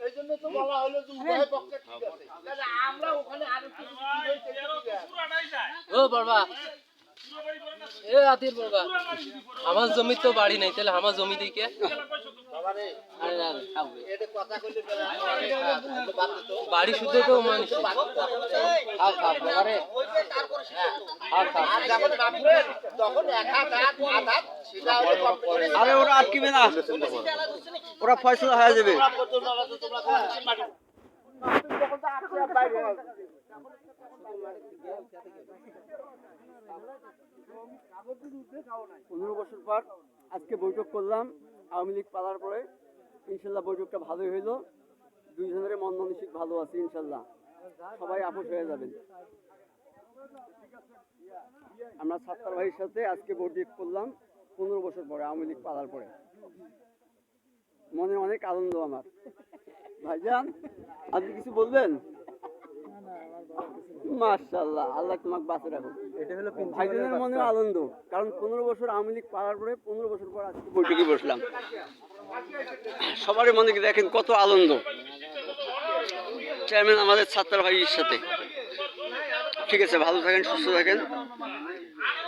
এই জন্য তো বলা হলো যে উভয় পক্ষে ঠিক আছে। তাহলে আমরা ওখানে আরও কিছু বিষয় দেখতে দিই। ও বাবা। এ আতির বাবা। আমার জমি তো বাড়ি নাই তাহলে আমার জমি দিকে। বাড়ি শুদ্ধ তো মানুষ। আরে ওরা আটকিবে না। ওরা ফয়সলা হয়ে যাবে। পনেরো বছর পর আজকে বৈঠক করলাম, আওয়ামী লীগ পালার পরে। ইনশাল্লাহ বৈঠকটা ভালোই হইল। দুইজনের মন মানসিক ভালো আছে, ইনশাল্লাহ। সবাই আপোষ হয়ে যাবেন। আমরা সাত্তার ভাইয়ের সাথে আজকে বৈঠক করলাম, পনেরো বছর পরে, আওয়ামী লীগ পালার পরে। মনে অনেক আনন্দ আমার। ভাইজান আপনি কিছু বলবেন? মাশাল্লাহ আল্লাহ তোমাকে বাঁচে রাখুন এটা হলো ভাইজানের মনে আনন্দ কারণ পনেরো বছর আওয়ামী লীগ পাওয়ার পরে পনেরো বছর পর আজকে বৈঠকে বসলাম। সবারই মনে দেখেন কত আনন্দ। চেয়ারম্যান আমাদের ছাত্র ভাইয়ের সাথে। ঠিক আছে ভালো থাকেন সুস্থ থাকেন।